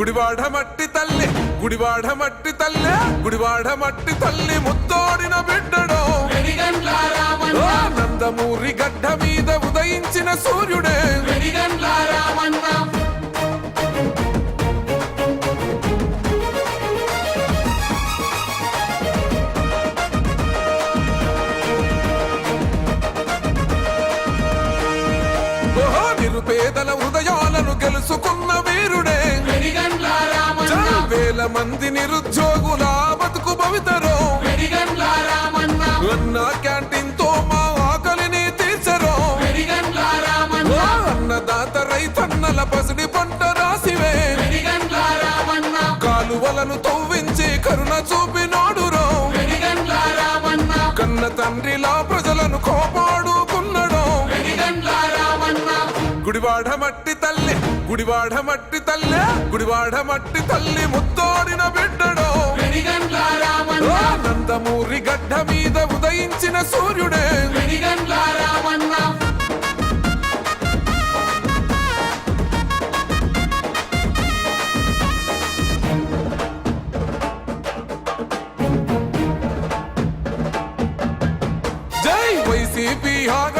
గుడివాడ మట్టి తల్లి గుడివాడ మట్టి తల్లి గుడివాడ మట్టి తల్లి ముత్తోడిన బిడ్డడో. నందమూరి గడ్డ మీద ఉదయించిన సూర్యుడే. వెడిగండ్ల రామన్న నిరుపేదల హృదయాలను గెలుచుకున్న వేల మంది నిరుద్యోగుల బతుకు భవితరో అన్న క్యాంటీన్తో మా ఆకలిని తీర్చరో. అన్నదాత రైతన్నల పసిడి పంట రాసివే. కాలువలను తవ్వించి కరుణ చూపినాడురో కన్న తండ్రిలా ప్రజలను కోపాడుకున్నడో. గుడివాడ మట్టి గుడివాడ మట్టి తల్లి గుడివాడ మట్టి తల్లి ముత్తోడిన బిడ్డడో. నందమూరి గడ్డ మీద ఉదయించిన సూర్యుడే. జై వైసీపీ హాగ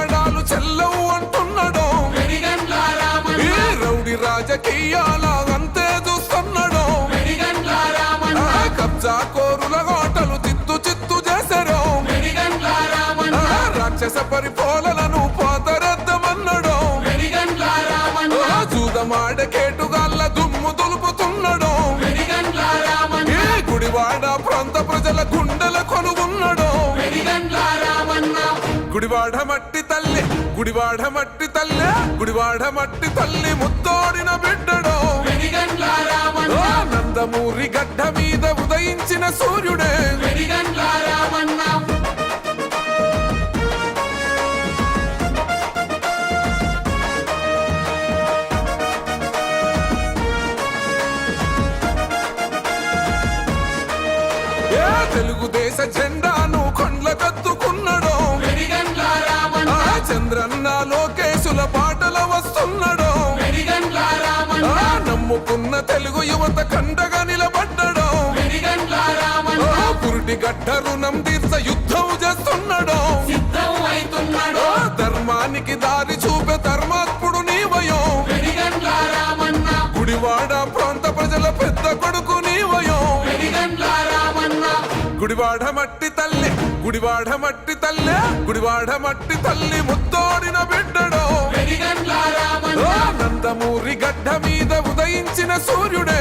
రాజకీయాలంతే చూస్తున్నాడు. అంతే కబ్జా కోరుల ఆటలు చిత్తు చిత్తు చేశారు. రాక్షస పరిపాలనను పోతరద్దమన్నాడో వెడిగండ్ల జూదమాడ దుమ్ము దులుపుతున్నాడో. గుడివాడ ప్రాంత ప్రజల గుండెల కొనుగున్నాడు. గుడివాడ మట్టి తల్లి గుడివాడ మట్టి తల్లి గుడివాడ మట్టి తల్లి ముత్తోడిన బిడ్డడో. నందమూరి గడ్డ మీద ఉదయించిన సూర్యుడే. తెలుగుదేశ జెండాను కొండ్ల కత్తుకున్నాడు యువత కండగా నిలబడ్డడో. పురిటి గడ్డ రుణం తీర్చ యుద్ధం చేస్తున్నాడో. ధర్మానికి దారి చూపే ధర్మాత్ముడు నీవయో గుడివాడ ప్రాంత ప్రజల పెద్ద కొడుకు నీవయో గుడివాడ మట్టి తల్లి గుడివాడ మట్టి తల్లి గుడివాడ మట్టి తల్లి ముత్తోడిన బిడ్డడో. నందమూరి గడ్డ మీద ఉదయించిన సూర్యుడే.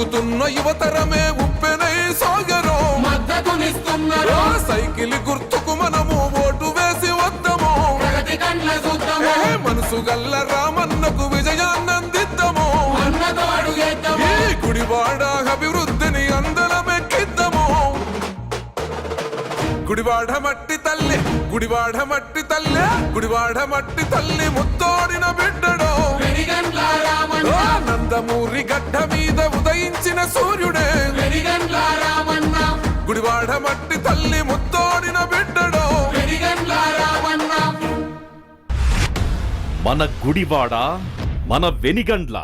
ఉరుకుతున్న యువతరమే ఉప్పెనై సాగరు మద్దతునిస్తున్నారు. సైకిల్ గుర్తుకు మనము ఓటు వేసి వద్దాము. మనసు గల్ల రామన్నకు విజయాన్నందిద్దాము. ఈ గుడివాడ అభివృద్ధిని అందరమెక్కిద్దాము గుడివాడ మట్టి తల్లి గుడివాడ మట్టి తల్లి గుడివాడ మట్టి తల్లి ముత్తోడిన బిడ్డడో. నందమూరి గడ్డ మీద సూర్యుడే. గుడివాడ మట్టి తల్లి ముత్తోడిన బిడ్డడో. మన గుడివాడ మన వెనిగండ్ల.